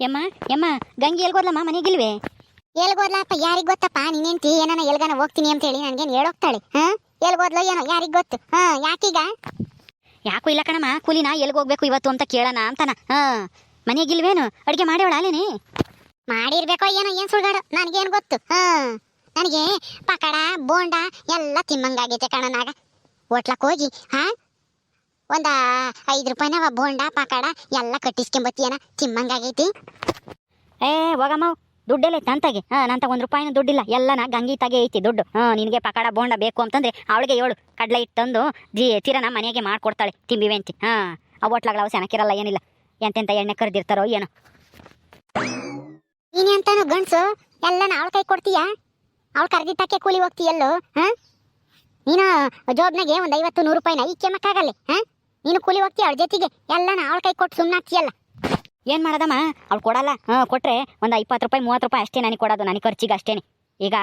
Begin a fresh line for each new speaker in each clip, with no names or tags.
ಯಮ್ಮ ಯಮ್ಮ ಗಂಗಿ ಎಲ್ಗೋದ್ಲಮ್ಮ ಮನೆಗಿಲ್ವೇ?
ಎಲ್ಗೋದ್ಲಪ್ಪ ಯಾರಿಗ್ ಗೊತ್ತಪ್ಪ? ನಿನ್ನೆಂತಿ ಏನಾನ ಎಲ್ಗಾನ ಹೋಗ್ತೀನಿ ಅಂತ ಹೇಳಿ ನನ್ಗೇನ್ ಹೇಳೋಗ್ತಾಳೆ? ಹಾ? ಎಲ್ಗೋದ್ಲೋ ಏನೋ ಯಾರಿಗ್ ಗೊತ್ತು? ಹಾ ಯಾಕೀಗ?
ಯಾಕೂ ಇಲ್ಲ ಕಣಮ್ಮ ಕೂಲಿನ ಎಲ್ಗೆ ಹೋಗ್ಬೇಕು ಇವತ್ತು ಅಂತ ಕೇಳೋಣ ಅಂತನ. ಹಾ ಮನೆಗಿಲ್ವೇನು? ಅಡುಗೆ ಮಾಡ್ಯವಳ ಅಲ್ಲೇನೆ?
ಮಾಡಿರ್ಬೇಕೋ ಏನೋ ಏನು ಸುಳ್ಗಾಡು ನನಗೇನು ಗೊತ್ತು? ಹಾ ನನಗೆ ಪಕಡ ಬೋಂಡ ಎಲ್ಲ ತಿಮ್ಮಂಗಾಗೈತೆ ಕಣನಾಗ ಹೋಟ್ಲಕ್ಕೆ ಹೋಗಿ ಹಾ? ಒಂದ ಐದು ರೂಪಾಯಿನ ಬೋಂಡ ಪಾಕಾಡ ಎಲ್ಲ ಕಟ್ಟಿಸ್ಕೊಂಬತ್ತೀಯನ. ತಿಮ್ಮಂಗಾಗೈತಿ
ಏ ಹೋಗಮ್ಮ. ದುಡ್ಡೆಲ್ಲ ತಂತಾಗೆ ಹಾ ನಂತ ಒಂದ್ ರೂಪಾಯಿನೂ ದುಡ್ಡಿಲ್ಲ. ಎಲ್ಲನ ಗಂಗಿ ತಾಗೆ ಐತಿ ದುಡ್ಡು. ಹಾ ನಿನಗೆ ಪಕಾಡ ಬೋಂಡ ಬೇಕು ಅಂತಂದ್ರೆ ಅವಳಿಗೆ ಏಳು ಕಡಲೆ ಹಿಟ್ಟು ತಂದು ಜಿ ನಮ್ಮ ಮನೆಗೆ ಮಾಡ್ಕೊಡ್ತಾಳೆ ತಿಂಬಿವೆ ಅಂತಿ ಹಾ ಆ ಹೋಟ್ಲಾಗ್ಲ ಅವು ಹಾಕಿರಲ್ಲ ಏನಿಲ್ಲ. ಎಂತೆಂತ ಎಣ್ಣೆ ಕರೆದಿರ್ತಾರೋ ಏನೋ.
ನೀನೇ ಅಂತಾನು ಗಂಡ್ಸು? ಎಲ್ಲನ ಅವಳ ಕೈ ಕೊಡ್ತೀಯಾ? ಅವಳು ಕರೆದಿಟ್ಟಕ್ಕೆ ಕೂಲಿ ಹೋಗ್ತೀಯಲ್ಲೋ? ಹಾ? ನೀನು ಜೋಬ್ನಾಗೆ ಒಂದು ಐವತ್ತು ನೂರು ರೂಪಾಯಿನ ಈಕೆ ಕೆಮ್ಮಕ್ಕಾಗಲ್ಲ ಹಾ? ನೀನು ಕೂಲಿ ಹೋಗ್ತೀಯ ಅವಳ ಜೊತೆಗೆ? ಎಲ್ಲನ ಅವಳ ಕೈ ಕೊಟ್ಟು ಸುಮ್ಮನಾಗ್ತೀಯಲ್ಲ
ಏನು ಮಾಡೋದಮ್ಮ? ಅವ್ಳು ಕೊಡಲ್ಲ. ಹಾಂ ಕೊಟ್ಟರೆ ಒಂದು ಇಪ್ಪತ್ತು ರೂಪಾಯಿ ಮೂವತ್ತು ರೂಪಾಯಿ ಅಷ್ಟೇ ನನಗೆ ಕೊಡೋದು. ನನಗೆ ಖರ್ಚಿಗೆ ಅಷ್ಟೇನೆ. ಈಗ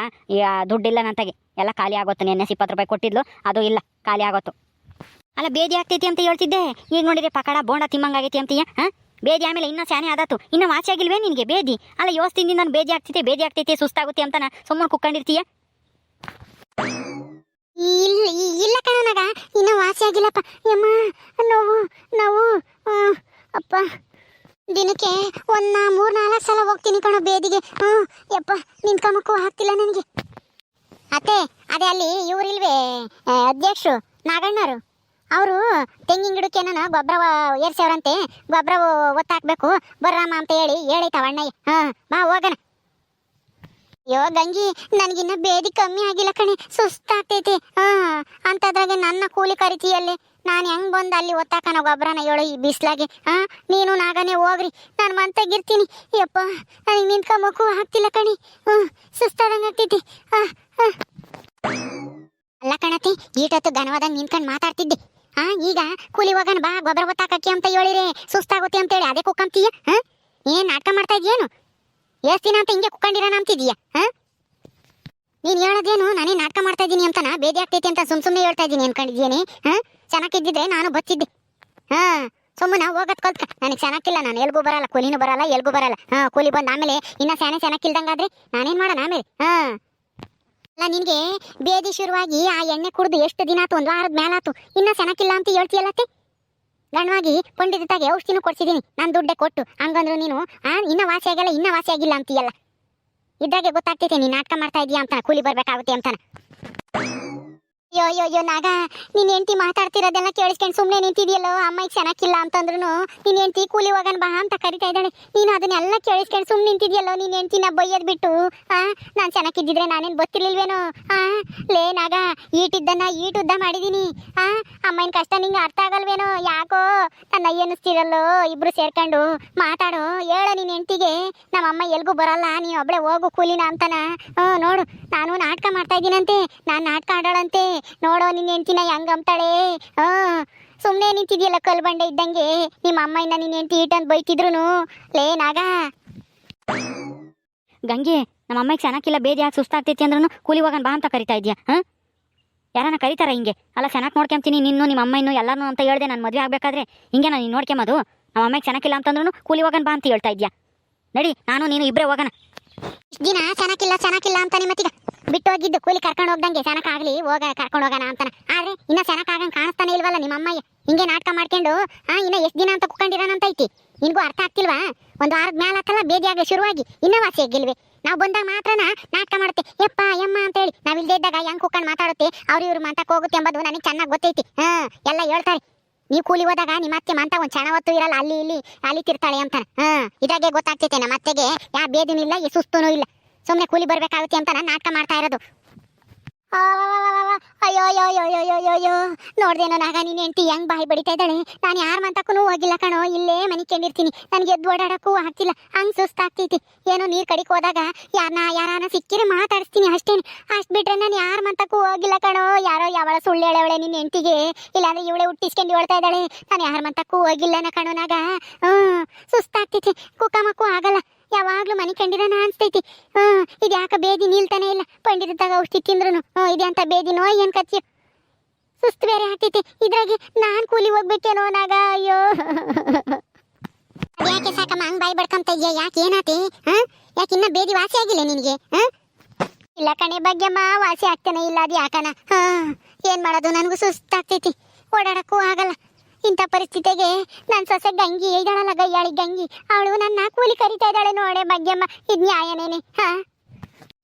ದುಡ್ಡಿಲ್ಲ ನಂತಾಗೆ. ಎಲ್ಲ ಖಾಲಿ ಆಗೋತ್ತು. ನೆನ್ನೆ ಇಪ್ಪತ್ತು ರೂಪಾಯಿ ಕೊಟ್ಟಿದ್ಲು. ಅದು ಇಲ್ಲ. ಖಾಲಿ ಆಗೋತ್ತು. ಅಲ್ಲ ಬೇದಿ ಆಗ್ತೈತಿ ಅಂತ ಹೇಳ್ತಿದ್ದೆ. ಈಗ ನೋಡಿದ್ರೆ ಪಕಡ ಬೋಂಡ ತಿಮ್ಮಂಗಾಗೈತಿ ಅಂತೀಯ? ಹಾಂ? ಬೇದಿ ಆಮೇಲೆ ಇನ್ನೂ ಸ್ಯಾನೆ ಆದಾತು ಇನ್ನೂ ವಾಸಿ ಆಗಿಲ್ವೇ ನಿನಗೆ ಬೇದಿ? ಅಲ್ಲ ಯೋಸ್ತಿಂದ ನಾನು ಬೇದಿ ಆಗ್ತೈತಿ ಬೇದಿ ಆಗ್ತೈತಿ ಸುಸ್ತಾಗುತ್ತೆ ಅಂತ ಸುಮ್ಮನೆ ಕುಕ್ಕೊಂಡಿರ್ತೀಯ?
ಇಲ್ಲ ಕಣನಾಗ ಆಗಿಲ್ಲಪ್ಪ. ಯಮ್ಮ, ನೋವು, ನಾವು. ಅಪ್ಪ, ದಿನಕ್ಕೆ ಒಂದ್ ನಾ, ಮೂರ್, ನಾಲ್ಕು ಸಲ ಹೋಗ್ತೀನಿ ಕಣೋ ಬೇದಿಗೆ. ಹ್ಞೂ ಯಪ್ಪ ನಿಂತ್ಕೊಂಬಕ್ಕೂ ಆಗ್ತಿಲ್ಲ ನನಗೆ. ಅತ್ತೆ, ಅದೇ ಅಲ್ಲಿ ಇವ್ರಿಲ್ವೇ ಅಧ್ಯಕ್ಷರು, ನಾಗಣ್ಣರು. ಅವರು ತೆಂಗಿನ ಗಿಡಕ್ಕೆ ನಾನು ಗೊಬ್ಬರ ಏರ್ಸವ್ರಂತೆ ಗೊಬ್ಬರ ಒತ್ತಾಕ್ಬೇಕು. ಬರ್ರಮ್ಮ ಅಂತ ಹೇಳಿ ಹೇಳೈತವ ಅಣ್ಣಯ್ಯ. ಹಾಂ, ಬಾ, ಹೋಗಣ. ಅಯ್ಯೋ, ಗಂಗಿ, ನನಗಿನ್ನ ಬೇದಿ ಕಮ್ಮಿ ಆಗಿಲ್ಲ ಕಣೆ. ಸುಸ್ತಾಗ್ತೈತಿ. ಹಾ ಅಂತದ್ರಾಗೆ ನನ್ನ ಕೂಲಿ ಕರಿತೀಯಲ್ಲಿ. ನಾನು ಹೆಂಗ್ ಬಂದು ಅಲ್ಲಿ ಒತ್ತಾಕನ ಗೊಬ್ಬರನ ಹೇಳು ಈ ಬಿಸ್ಲಾಗೆ? ಹಾ ನೀನು ನಾಗನೆ ಹೋಗ್ರಿ. ನಾನು ಮಂತಾಗಿರ್ತೀನಿ. ಯಪ್ಪ, ನನಗೆ ನಿಂತ್ಕೊಂಬಕ್ಕೂ ಹಾಕ್ತಿಲ್ಲ ಕಣಿ. ಹ್ಞೂ ಸುಸ್ತಾದಂಗೆ ಆಗ್ತೈತಿ. ಹಾ ಹಾ ಅಲ್ಲ ಕಣತಿ, ಈಟತ್ತು ಘನವಾದಂಗೆ ನಿಂತ್ಕೊಂಡು ಮಾತಾಡ್ತಿದ್ದೆ. ಹಾ ಈಗ ಕೂಲಿ ಹೋಗೋಣ ಬಾ ಗೊಬ್ಬರ ಒತ್ತಾಕಕ್ಕೆ ಅಂತ ಹೇಳಿರಿ. ಸುಸ್ತಾಗುತ್ತೆ ಅಂತೇಳಿ, ಅದೇ ಕುಕ್ಕಂತೀಯ ಹಾ ಏನ್ ನಾಟಕ ಮಾಡ್ತಾ ಇದೆಯೇನು? ಎಷ್ಟ್ ದಿನ ಅಂತ ಹಿಂಗೆ ಕುಕ್ಕಂಡಿರೋಣ ಅಂತಿದೀಯ ಹಾ? ನೀನ್ ಹೇಳೋದೇನು, ನಾನೇ ನಾಟಕ ಮಾಡ್ತಾ ಇದ್ದೀನಿ ಅಂತನ? ಬೇದಿ ಆಗ್ತೈತಿ ಅಂತ ಸುಮ್ ಸುಮ್ಮನೆ ಹೇಳ್ತಾ ಇದ್ದೀನಿ ಅನ್ಕೊಂಡಿದ್ದೀನಿ, ಹಾ? ಚೆನ್ನಾಗಿದ್ದಿದ್ರೆ ನಾನು ಬತ್ತಿದ್ದೆ ಹಾ, ಸುಮ್ಮನೆ ಹೋಗೋದ್ ಕಲ್ತ್ಕ. ನನಗೆ ಚೆನ್ನಾಗಿಲ್ಲ ನಾನು, ಎಲ್ಗೂ ಬರಲ್ಲ, ಕೂಲಿನೂ ಬರಲ್ಲ, ಎಲ್ಗೂ ಬರಲ್ಲ. ಹಾ, ಕೂಲಿ ಬಂದ ಆಮೇಲೆ ಇನ್ನ ಸ್ಯಾನೆ ಚೆನ್ನಾಗಿಲ್ದಂಗಾದ್ರೆ ನಾನೇನ್ ಮಾಡೋಣ ಆಮೇಲೆ? ಹಾ. ಅಲ್ಲ, ನಿನ್ಗೆ ಬೇದಿ ಶುರುವಾಗಿ ಆ ಎಣ್ಣೆ ಕುಡಿದು ಎಷ್ಟು ದಿನ ಆತು? ಒಂದ್ ವಾರದ ಮೇಲಾತು ಇನ್ನ ಚೆನ್ನಾಗಿಲ್ಲ ಅಂತ ಹೇಳ್ತೀಯಲ್ಲತ್ತೆ ಗಂಡವಾಗಿ ಪಂಡಿತಾಗೆ ಔಷಧಿನೂ ಕೊಡ್ಸಿದ್ದೀನಿ ನಾನು ದುಡ್ಡೆ ಕೊಟ್ಟು. ಹಂಗಂದ್ರು ನೀನು ಇನ್ನ ವಾಸಿ ಆಗಿಲ್ಲ, ಇನ್ನ ವಾಸಿ ಆಗಿಲ್ಲ ಅಂತೀಯಲ್ಲ. ಇದ್ದಾಗೆ ಗೊತ್ತಾಗ್ತೈತೆ ನೀನು ನಾಟಕ ಮಾಡ್ತಾ ಇದೀಯ ಅಂತ ಕೂಲಿ ಬರ್ಬೇಕಾಗುತ್ತೆ ಅಂತಾನ. ಅಯ್ಯೋ ಅಯ್ಯೋ ಅಯ್ಯೋ, ನಾಗ, ನೀನ್ ಹೆಂಡತಿ ಮಾತಾಡ್ತಿರೋದೆಲ್ಲ ಕೇಳಿಸ್ಕೊಂಡು ಸುಮ್ಮನೆ ನಿಂತಿದೆಯಲ್ಲೋ ಅಮ್ಮಗೆ ಚೆನ್ನಾಗಿಲ್ಲ ಅಂತಂದ್ರು ನೀನ್ ಹೆಂಡತಿ ಕೂಲಿ ಹೋಗನ್ ಬಾ ಅಂತ ಕರಿತಾ ಇದ್ದಾಳೆ. ನೀನು ಅದನ್ನೆಲ್ಲ ಕೇಳಿಸ್ಕೊಂಡು ಸುಮ್ಮನೆ ನಿಂತಿದೆಯಲ್ಲೋ, ನೀನ್ ಹೆಂಡತಿನ ಬೈಯದ್ ಬಿಟ್ಟು, ಆ, ನಾನ್ ಚೆನ್ನಾಗಿದ್ದಿದ್ರೆ ನಾನೇನ್ ಗೊತ್ತಿರ್ಲಿಲ್ವೇನೋ, ಆ, ಲೇ, ನಾಗ, ಈಟಿದ್ದನ್ನ ಈಟುದ್ದ ಮಾಡಿದೀನಿ, ಆ ಅಮ್ಮನ ಕಷ್ಟ ನಿಂಗೆ ಅರ್ಥ ಆಗಲ್ವೇನೋ? ಯಾಕೋ? ನನ್ನ ಅಯ್ಯ ಇಬ್ರು ಸೇರ್ಕೊಂಡು ಮಾತಾಡು. ಹೇಳು ನಿನ್ ಹೆಂಡತಿಗೆ. ನಮ್ಮ ಅಮ್ಮ ಎಲ್ಗೂ ಬರಲ್ಲ. ನೀ ಒಬ್ಳೆ ಹೋಗು ಕೂಲಿನ ಅಂತನ. ಹ್ಞೂ, ನೋಡು. ನಾನು ನಾಟಕ ಮಾಡ್ತಾ ಇದ್ದೀನಂತೆ. ನಾನು ನಾಟಕ ಆಡೋಳಂತೆ. ನೋಡೋ ನಿನ್ನ ಹೆಂಡ್ತಿನ ಹೆಂಗ್ ಅಂಬ್ತಾಳೆ. ಹ್ಞೂ. ಸುಮ್ಮನೆ ನಿಂತಿದ್ಯಲ್ಲ ಕಲ್ಬಂಡೆ ಇದ್ದಂಗೆ. ನಿಮ್ಮ ಅಮ್ಮ ಇನ್ನ ನಿನ್ನ ಹೆಂಡತಿ ಇಟ್ಟಂತ ಬೈತಿದ್ರು ಲೇ, ನಾಗ.
ಗಂಗೆ ನಮ್ಮ ಅಮ್ಮಗೆ ಚೆನ್ನಾಗಿಲ್ಲ ಬೇದಿ ಆಗಿ ಸುಸ್ತಾಗ್ತೈತಿ ಅಂದ್ರೂ ಕೂಲಿ ಹೋಗೋಣ ಬಾ ಅಂತ ಕರಿತಾ ಇದೆಯಾ? ಹಾಂ ಯಾರನ್ನ ಕರೀತಾರ ಹಿಂಗೆ? ಅಲ್ಲ ಚೆನ್ನಾಗಿ ನೋಡ್ಕೊಂತೀನಿ, ನಿನ್ನು, ನಿಮ್ಮ ಅಮ್ಮ ಇನ್ನು ಅಂತ ಹೇಳ್ದೆ ನಾನು ಮದುವೆ ಆಗಬೇಕಾದ್ರೆ. ಹಿಂಗೆ ನಾನು ನೋಡ್ಕೊಂಬೋದು ನಮ್ಮ ಅಮ್ಮಗೆ ಚೆನ್ನಾಗಿಲ್ಲ ಅಂತಂದ್ರೂ ಕೂಲಿ ಹೋಗೋಣ ಬಾ ಅಂತ ಹೇಳ್ತಾ ಇದ್ಯಾ. ನಡಿ, ನಾನು, ನೀನು ಇಬ್ಬರೇ ಹೋಗೋಣ.
ದಿನ ಚೆನ್ನಾಗಿಲ್ಲ ಚೆನ್ನಾಗಿಲ್ಲ ಅಂತ ನಿಮ್ಮತ್ತೀಗ ಬಿಟ್ಟು ಹೋಗಿದ್ದು, ಕೂಲಿ ಕರ್ಕೊಂಡು ಹೋಗ್ದಂಗೆ. ಚೆನ್ನಾಗಾಗಲಿ ಹೋಗ, ಕರ್ಕೊಂಡು ಹೋಗೋಣ ಅಂತಾನೆ. ಆದ್ರೆ ಇನ್ನ ಚೆನ್ನಾಗಾಗಂಗೆ ಕಾಣಿಸ್ತಾನೆ ಇಲ್ವಲ್ಲ ನಿಮ್ಮ ಅಮ್ಮಯ್ಯ? ಹಿಂಗೆ ನಾಟಕ ಮಾಡ್ಕೊಂಡು, ಆ, ಇನ್ನ ಎಷ್ಟು ದಿನ ಅಂತ ಕುಕ್ಕೊಂಡಿರೋಣ ಅಂತ ಐತಿ ನಿನ್ಗೂ ಅರ್ಥ ಆಗ್ತಿಲ್ವಾ? ಒಂದು ವಾರದ ಮೇಲೆ ಆತಲ್ಲ ಬೇದಿಯಾಗ ಶುರುವಾಗಿ. ಇನ್ನೂ ವಾಸಿ ನಾವು ಬಂದಾಗ ಮಾತ್ರನ ನಾಟಕ ಮಾಡುತ್ತೆ. ಯಪ್ಪ, ಯಮ್ಮ ಅಂತ ಹೇಳಿ ನಾವು ಇಲ್ಲದೇ ಇದ್ದಾಗ ಹೆಂಗ್ ಕುಕ್ಕಂಡು ಮಾತಾಡುತ್ತೆ? ಅವ್ರ ಇವ್ರು ಮಾತಾಕ್ ಹೋಗುತ್ತೆ ಎಂಬುದು ನನಗೆ ಚೆನ್ನಾಗಿ ಗೊತ್ತೈತಿ. ಹಾ, ಎಲ್ಲ ಹೇಳ್ತಾರೆ. ನೀವು ಕೂಲಿ ಹೋದಾಗ ನಿಮ್ಮ ಅತ್ತೆ ಮಂತ ಒಂದು ಚೆನ್ನ ಹೊತ್ತು ಇರಲ್ಲ, ಅಲ್ಲಿ ಇಲ್ಲಿ ಅಲ್ಲಿ ತಿರ್ತಾಳೆ ಅಂತಾನೆ. ಹಾ, ಇದಾಗೆ ಗೊತ್ತಾಗ್ತೈತೆ ನಮ್ಮ ಅತ್ತೆಗೆ. ಯಾವ ಬೇದಿನೂ ಇಲ್ಲ, ಈ ಸುಸ್ತೂನೂ ಇಲ್ಲ. ಸುಮ್ಮನೆ ಕೂಲಿ ಬರ್ಬೇಕಾಗುತ್ತೆ ಅಂತ ನಾನು ನಾಟಕ ಮಾಡ್ತಾ ಇರೋದು. ಅಯ್ಯೋ ಅಯ್ಯೋ ಅಯ್ಯೋ ಅಯ್ಯೋ ಅಯ್ಯೋ ಅಯ್ಯೋ ನೋಡ್ದೇನೋ ನಾಗ ನೀನು ಹೆಂಡತಿ ಹೆಂಗ್ ಬಾಯಿ ಬಡಿತಾ ಇದ್ದಾಳೆ ನಾನು ಯಾರ ಮಂತಕ್ಕೂ ಹೋಗಿಲ್ಲ ಕಣೋ ಇಲ್ಲೇ ಮನೆ ಕೆಂಡಿರ್ತೀನಿ ನನಗೆ ಎದ್ದು ಓಡಾಡಕ್ಕೂ ಆಗ್ತಿಲ್ಲ ಹಂಗೆ ಸುಸ್ತಾಗ್ತೈತಿ ಏನೋ ನೀರ್ ಕಡಿಕ್ ಹೋದಾಗ ಯಾರನ್ನ ಯಾರನ್ನ ಸಿಕ್ಕಿರೆ ಮಾತಾಡಿಸ್ತೀನಿ ಅಷ್ಟೇ ಅಷ್ಟು ಬಿಟ್ರೆ ನಾನು ಯಾರ ಮಂತಕ್ಕೂ ಹೋಗಿಲ್ಲ ಕಣೋ ಯಾರೋ ಯಾವಳ ಸುಳ್ಳು ಹೇಳವಳೆ ನಿನ್ನ ಹೆಂಡತಿಗೆ ಇಲ್ಲಾಂದ್ರೆ ಇವಳೆ ಹುಟ್ಟಿಸ್ಕೊಂಡು ಹೇಳ್ತಾ ಇದ್ದಾಳೆ ನಾನು ಯಾರ ಮಂತಕ್ಕೂ ಹೋಗಿಲ್ಲನ ಕಣೋ ನಾಗ ಹ್ಞೂ ಸುಸ್ತಾಗ್ತೈತಿ ಕುಕ್ಕಮಕ್ಕೂ ಆಗಲ್ಲ ಯಾವಾಗ್ಲೂ ಮನೆ ಕಂಡಿರೋಣ ಅನ್ಸ್ತೈತಿ. ಇದು ಯಾಕೆ ಬೇದಿ ನಿಲ್ತಾನೆ ಇಲ್ಲ. ಪಂಡಿತಾಗ ಔಷಧಿ ತಿಂದ್ರು ಹ್ಮ್ ಬೇದಿ ಬೇದಿನೋ ಏನ್ ಕಚ್ಚಿ. ಸುಸ್ತು ಬೇರೆ ಆಗ್ತೈತಿ ಇದ್ರಾಗೆ ನಾನು ಕೂಲಿ ಹೋಗ್ಬೇಕೇನೋ ನಾಗ ಅಯ್ಯೋ. ಯಾಕೆ ಸಾಕಮ್ಮ ಹಂಗೆ ಬಾಯಿ ಬಡ್ಕೊಂತ ಇದೆಯಾ ಯಾಕೆ ಏನಾತಿ? ಹಾ, ಯಾಕೆ ಇನ್ನ ಬೇದಿ ವಾಸಿ ಆಗಿಲ್ಲ ನಿನಗೆ? ಹಾ? ಇಲ್ಲ ಕಣೆ ಭಾಗ್ಯಮ್ಮ, ವಾಸಿ ಆಗ್ತಾನೆ ಇಲ್ಲ ಅದು ಯಾಕನ ಹಾ, ಏನ್ ಮಾಡೋದು? ನನಗೂ ಸುಸ್ತಾಗ್ತೈತಿ. ಓಡಾಡೋಕ್ಕೂ ಆಗಲ್ಲ. ಇಂಥ ಪರಿಸ್ಥಿತಿಗೆ ನನ್ನ ಸೊಸೆ ಗಂಗಿ ಇದ್ದಾಳಲ್ಲ ಗಯ್ಯಾಳಿ ಗಂಗಿ. ಅವಳು ನನ್ನ ಕೂಲಿ ಕರಿತಾ ಇದ್ದಾಳೆ ನೋಡೆ ಭಾಗ್ಯಮ್ಮ. ಇದು ನ್ಯಾಯನೇನೆ, ಹಾ?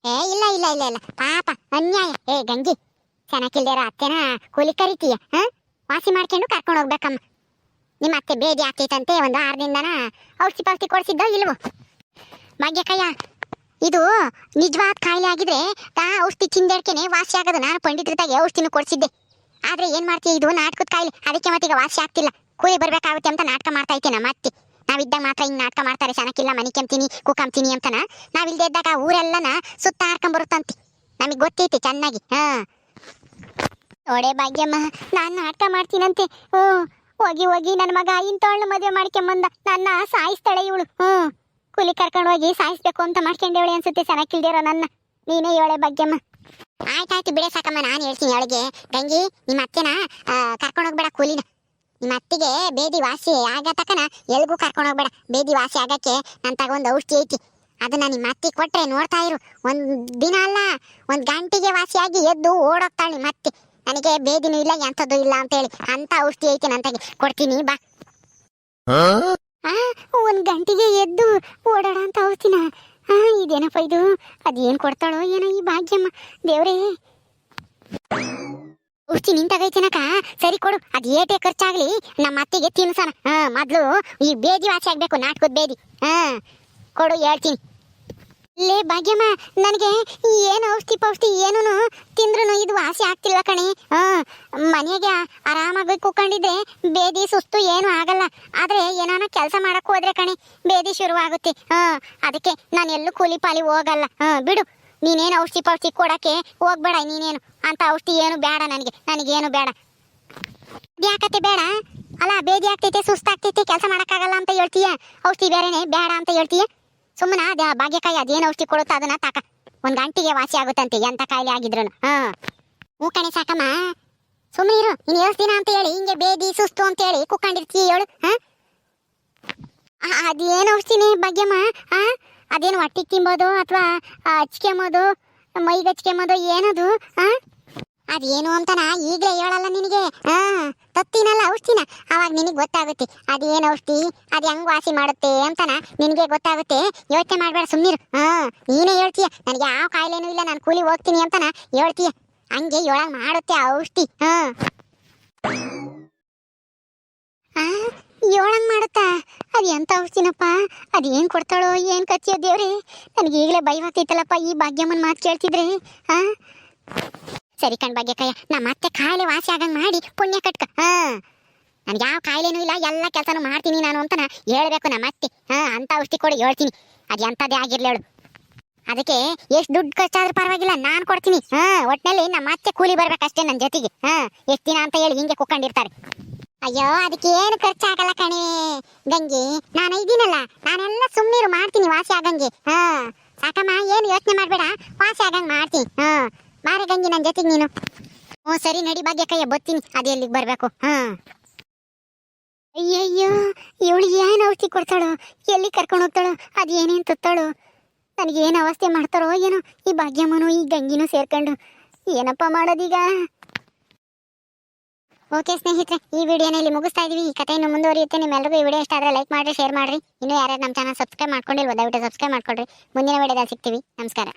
ಏ, ಇಲ್ಲ ಇಲ್ಲ ಇಲ್ಲ ಇಲ್ಲ. ಪಾಪ, ಅನ್ಯಾಯ. ಏ, ಗಂಗಿ, ಚೆನ್ನಾಗಿಲ್ದಿರೋ ಅತ್ತೆನ ಕೂಲಿ ಕರಿತೀಯ, ಹಾ? ವಾಸಿ ಮಾಡ್ಕೊಂಡು ಕರ್ಕೊಂಡು ಹೋಗ್ಬೇಕಮ್ಮ. ನಿಮ್ಮ ಅತ್ತೆ ಬೇದಿ ಆಗ್ತೈತಂತೆ, ಒಂದು ಆರು ದಿನದನ ಔಷಧಿ ಪೌಷಧಿ ಕೊಡಿಸಿದ್ದೋ ಇಲ್ವೋ? ಭಾಗ್ಯಕಯ್ಯ ಇದು ನಿಜವಾದ ಕಾಯಿಲೆ ಆಗಿದ್ರೆ ತಾ ಔಷಧಿ ತಿಂದೇಡ್ಕೆನೆ ವಾಸಿ ಆಗೋದು. ನಾನು ಪಂಡಿತರಿದ್ದಾಗೆ ಔಷಧಿನೂ ಕೊಡಿಸಿದ್ದೆ. ಆದ್ರೆ ಏನ್ ಮಾಡ್ತೀಯ? ಇದು ನಾಟಕದ ಕಾಯಿಲೆ. ಅದಕ್ಕೆ ಮತ್ತೀಗ ವಾಸಿ ಆಗ್ತಿಲ್ಲ. ಕೂಲಿ ಬರ್ಬೇಕಾಗುತ್ತೆ ಅಂತ ನಾಟಕ ಮಾಡ್ತಾ ಇದ್ದೆ ನಮ್ಮ ಅತ್ತಿ ನಾವಿದ್ದಾಗ ಮಾತ್ರ ಹಿಂಗ್ ನಾಟಕ ಮಾಡ್ತಾರೆ. ಚೆನ್ನಾಗಿಲ್ಲ ಮನೆ ಕೆಮ್ತೀನಿ ಕುಕ್ಕಂತೀನಿ ಅಂತನ ನಾವಿಲ್ದೇ ಇದ್ದಾಗ ಊರೆಲ್ಲನ ಸುತ್ತ ಹಾರ್ಕೊಂಡ್ ಬರುತ್ತಂತೆ ನಮಗೆ ಗೊತ್ತೈತಿ ಚೆನ್ನಾಗಿ. ಹಾ. ನೋಡೆ ಭಾಗ್ಯಮ್ಮ, ನಾನು ನಾಟಕ ಮಾಡ್ತೀನಂತೆ. ಹ್ಞೂ. ಹೋಗಿ ಹೋಗಿ ನನ್ನ ಮಗ ಇಂಥವಳನ್ನ ಮದುವೆ ಮಾಡ್ಕೊಂಬಂದ. ನನ್ನ ಸಾಯಿಸ್ತಾಳೆ ಇವಳು. ಹ್ಞೂ. ಕೂಲಿ ಕರ್ಕೊಂಡು ಹೋಗಿ ಸಾಯಿಸ್ಬೇಕು ಅಂತ ಮಾಡ್ಕೊಂಡೇವಳೆ ಅನ್ಸುತ್ತೆ ಚೆನ್ನಾಗಿಲ್ದಿರೋ ನನ್ನ. ನೀನೇ ಹೇಳೆ ಭಾಗ್ಯಮ್ಮ. ಆಯ್ತಾಯ್ತು ಬಿಡೆ ಸಾಕಮ್ಮ ನಾನು ಹೇಳ್ತೀನಿ ಅವಳಿಗೆ. ಗಂಗಿ ನಿಮ್ಮ ಅತ್ತೆನ ಕರ್ಕೊಂಡು ಹೋಗ್ಬೇಡ ಕೂಲಿನ. ನಿಮ್ಮ ಅತ್ತಿಗೆ ಬೇದಿ ವಾಸಿ ಆಗ ತಕನ ಎಲ್ಗೂ ಕರ್ಕೊಂಡು ಹೋಗ್ಬೇಡ. ಬೇದಿ ವಾಸಿ ಆಗಕ್ಕೆ ನನ್ನ ತಗೊಂಡು ಔಷಧಿ ಐತಿ. ಅದನ್ನ ನಿಮ್ಮ ಅತ್ತಿ ಕೊಟ್ರೆ ನೋಡ್ತಾ ಇರು. ಒಂದು ದಿನ ಅಲ್ಲ ಒಂದು ಗಂಟೆಗೆ ವಾಸಿಯಾಗಿ ಎದ್ದು ಓಡೋಗ್ತಾಳೆ ನಿಮ್ಮ ಅತ್ತಿ. ನನಗೆ ಬೇದಿನೂ ಇಲ್ಲ ಎಂಥದ್ದು ಇಲ್ಲ ಅಂತ ಹೇಳಿ ಅಂತ ಔಷಧಿ ಐತಿ ನಂತಾಗೆ ಕೊಡ್ತೀನಿ ಬಾ. ಒಂದು ಒಂದ್ ಗಂಟೆಗೆ ಎದ್ದು ಓಡೋಣ ಅಂತ ಔಷಧಿನ. ಇದೇನಪ್ಪ ಇದು ಅದೇನ್ ಕೊಡ್ತಾಳೋ ಏನೋ ಈ ಭಾಗ್ಯಮ್ಮ. ದೇವ್ರೇ. ಔಷಧಿ ನಿಂತಾಗೈತೇನಕ ಸರಿ ಕೊಡು, ಅದು ಏಟೇ ಖರ್ಚಾಗ್ಲಿ, ನಮ್ಮ ಅತ್ತೆಗೆ ತಿನ್ಸಣ. ಹಾ, ಮೊದಲು ಈ ಬೇದಿ ವಾಸಿ ಆಗಬೇಕು, ನಾಟಕದ ಬೇದಿ. ಹಾ, ಕೊಡು, ಹೇಳ್ತೀನಿ. ಲೇ ಭಾಗ್ಯಮ್ಮ, ನನಗೆ ಏನು ಔಷಧಿ ಪೌಷ್ಟಿ ಏನೂ ತಿಂದ್ರು ಇದು ವಾಸಿ ಆಗ್ತಿಲ್ಲ ಕಣೆ. ಹಾಂ ಮನೆಗೆ ಆರಾಮಾಗಿ ಕೂಕೊಂಡಿದ್ರೆ ಬೇದಿ ಸುಸ್ತು ಏನು ಆಗಲ್ಲ. ಆದ್ರೆ ಏನಾನ ಕೆಲಸ ಮಾಡೋಕ್ಕೆ ಹೋದ್ರೆ ಕಣೆ, ಬೇದಿ ಶುರುವಾಗುತ್ತೆ. ಹಾಂ ಅದಕ್ಕೆ ನಾನು ಎಲ್ಲೂ ಕೂಲಿ ಪಾಲಿ ಹೋಗಲ್ಲ. ಹಾಂ ಬಿಡು, ನೀನೇನು ಔಷಧಿ ಪೌಷ್ಟಿ ಕೊಡಕ್ಕೆ ಹೋಗ್ಬೇಡ ನೀನೇನು. ಅಂತ ಔಷಧಿ ಏನು ಬೇಡ ನನಗೆ, ನನಗೇನು ಬೇಡ ಯಾಕತ್ತೆ ಬೇಡ. ಅಲ್ಲ, ಬೇದಿ ಆಗ್ತೈತೆ, ಸುಸ್ತಾಗ್ತೈತೆ, ಕೆಲಸ ಮಾಡೋಕ್ಕಾಗಲ್ಲ ಅಂತ ಹೇಳ್ತೀಯ? ಔಷಧಿ ಬೇರೆನೆ ಬೇಡ ಅಂತ ಹೇಳ್ತೀಯ? ಸುಮ್ಮನೆ ಅದೇ ಭಾಗ್ಯಕಾಯಿ ಅದೇನು ಔಷಧಿ ಕೊಡುತ್ತೋ ಅದನ್ನ ತಾಕ. ಒಂದ್ ಗಂಟೆಗೆ ವಾಸಿ ಆಗುತ್ತಂತೆ, ಎಂತ ಕಾಯಿಲೆ ಆಗಿದ್ರು ಹಾ. ಕಣೆ ಸಾಕಮ್ಮ. ಸುಮ್ಮನೆ ಇರು ಇನ್ ಎಷ್ಟು ದಿನ ಅಂತ ಹೇಳಿ, ಹಿಂಗೆ ಬೇದಿ, ಸುಸ್ತು ಅಂತ ಹೇಳಿ ಕುಕ್ಕೊಂಡಿರ್ತೀಯ ಹೇಳು ಹಾ? ಆ- ಅದೇನು ಔಷಧಿನೇ ಭಾಗ್ಯಮ್ಮ ಹಾ ಅದೇನು ಹೊಟ್ಟಿಗೆ ತಿಂಬೋದು ಅಥವಾ ಹಚ್ಕೆಂಬೋದು ಮೈಗೆ ಹಚ್ಕೆಂಬೋದು ಏನದು ಹಾ ಅದೇನು ಅಂತನ? ಈಗಲೇ ಹೇಳಲ್ಲ ನಿನಗೆ? ಹಾ, ತತ್ತಿನಲ್ಲ ಔಷಧಿನ. ಅವಾಗ ನಿನಗೆ ಗೊತ್ತಾಗುತ್ತೆ. ಅದೇನು ಔಷಧಿ? ಅದು ಹೆಂಗ್ ವಾಸಿ ಮಾಡುತ್ತೆ ಅಂತನ ನಿನಗೆ ಗೊತ್ತಾಗುತ್ತೆ. ಯೋಚನೆ ಮಾಡಬೇಡ ಸುಮ್ಮನಿರು ಹಾ, ನೀನೇ ಹೇಳ್ತೀಯ. ನನಗೆ ಯಾವ ಕಾಯಿಲೆನೂ ಇಲ್ಲ. ನಾನು ಕೂಲಿ ಹೋಗ್ತೀನಿ ಅಂತನ ಹೇಳ್ತೀಯ. ಹಂಗೆ ಹೇಳಂಗ್ ಮಾಡುತ್ತೆ ಆ ಔಷಧಿ. ಹಾ. ಆ ಏಳಂಗ್ ಮಾಡುತ್ತಾ? ಅದು ಎಂತ ಔಷಧಿನಪ್ಪ? ಅದು ಏನ್ ಕೊಡ್ತಾಳೋ, ಏನ್ ಕಚ್ಚಿಯೋ ದೇವ್ರಿ. ನನಗೆ ಈಗಲೇ ಭಯವಾಗ್ತೈತಲ್ಲಪ್ಪ ಈ ಭಾಗ್ಯಮ್ಮನ ಮಾತು ಕೇಳ್ತಿದ್ರೆ. ಹಾ. ಸರಿ ಕಣ್ ಭಾಗ್ಯಕ್ಕಯ್ಯ ನಮ್ಮ ಅತ್ತೆ ಕಾಯಿಲೆ ವಾಸಿ ಆಗಂಗ್ ಮಾಡಿ ಪುಣ್ಯ ಕಟ್ಕ. ಹಾ. ನನ್ಗೆ ಯಾವ ಕಾಯಿಲೆನೂ ಇಲ್ಲ, ಎಲ್ಲ ಕೆಲಸನೂ ಮಾಡ್ತೀನಿ ನಾನು ಅಂತ ಹೇಳ್ಬೇಕು ನಮ್ಮ ಅತ್ತೆ ಹಾ, ಅಂತ ಔಷಧಿ ಕೊಡಿ, ಹೇಳ್ತೀನಿ. ಅದು ಎಂಥದ್ದೇ ಆಗಿರ್ಲಿ ಹೇಳು. ಅದಕ್ಕೆ ಎಷ್ಟು ದುಡ್ಡು ಖರ್ಚಾದ್ರೂ ಪರವಾಗಿಲ್ಲ, ನಾನು ಕೊಡ್ತೀನಿ. ಹಾ, ಒಟ್ನಲ್ಲಿ ನಮ್ಮ ಅತ್ತೆ ಕೂಲಿ ಬರ್ಬೇಕಷ್ಟೇ ನನ್ನ ಜೊತೆಗೆ. ಹಾ, ಎಷ್ಟು ದಿನ ಅಂತ ಹೇಳಿ ಹಿಂಗೆ ಕುಕ್ಕೊಂಡಿರ್ತಾರೆ ಅಯ್ಯೋ, ಅದಕ್ಕೆ ಏನು ಖರ್ಚಾಗಲ್ಲ ಕಣೆ. ಗಂಗೆ, ನಾನು ಇದ್ದೀನಲ್ಲ ನಾನೆಲ್ಲ ಸುಮ್ಮನೀರು ಮಾಡ್ತೀನಿ ವಾಸಿ ಆಗಂಗೆ. ಹಾ. ಸಾಕಮ್ಮ, ಏನು ಯೋಚನೆ ಮಾಡಬೇಡ, ವಾಸಿ ಆಗಂಗೆ ಮಾಡ್ತೀನಿ. ಹಾ. ಬಾರೆ ಗಂಗಿ ನನ್ನ ಜೊತೆಗೆ ನೀನು. ಹ್ಞೂ, ಸರಿ, ನಡಿ, ಭಾಗ್ಯ ಕೈಯ, ಬತ್ತೀನಿ. ಅದು ಎಲ್ಲಿಗ್ ಬರಬೇಕು. ಹಾ. ಅಯ್ಯಯ್ಯೋ ಇವಳು ಏನು ಔಷಧಿ ಕೊಡ್ತಾಳೋ? ಎಲ್ಲಿ ಕರ್ಕೊಂಡು ಹೋಗ್ತಾಳೋ? ಅದು ಏನೇನು ತುತ್ತಾಳೋ? ಏನ್ ಅವಸ್ಥೆ ಮಾಡ್ತಾರೋ ಏನೋ? ಈ ಭಾಗ್ಯಮ್ಮನು, ಈ ಗಂಗಿನೂ ಸೇರ್ಕೊಂಡು ಏನಪ್ಪ ಮಾಡೋದೀಗ? ಓಕೆ ಸ್ನೇಹಿತರೆ, ಈ ವಿಡಿಯೋನ ಇಲ್ಲಿ ಮುಗಿಸ್ತಾ ಇದೀವಿ. ಈ ಕಥೆಯನ್ನು ಮುಂದುವರಿಯುತ್ತೆ. ನಿಮ್ಮೆಲ್ಲರಿಗೂ ಈ ವಿಡಿಯೋ ಇಷ್ಟ ಆದರೆ ಲೈಕ್ ಮಾಡಿರಿ, ಶೇರ್ ಮಾಡಿರಿ. ಇನ್ನೂ ಯಾರ್ಯಾರು ನಮ್ಮ ಚಾನಲ್ ಸಬ್ಸ್ಕ್ರೈಬ್ ಮಾಡ್ಕೊಂಡಿಲ್ವ, ದಯವಿಟ್ಟು ಸಬ್ಸ್ಕ್ರೈಬ್ ಮಾಡ್ಕೊಳ್ರಿ. ಮುಂದಿನ ವಿಡಿಯೋದಲ್ಲಿ ಸಿಗ್ತೀವಿ. ನಮಸ್ಕಾರ.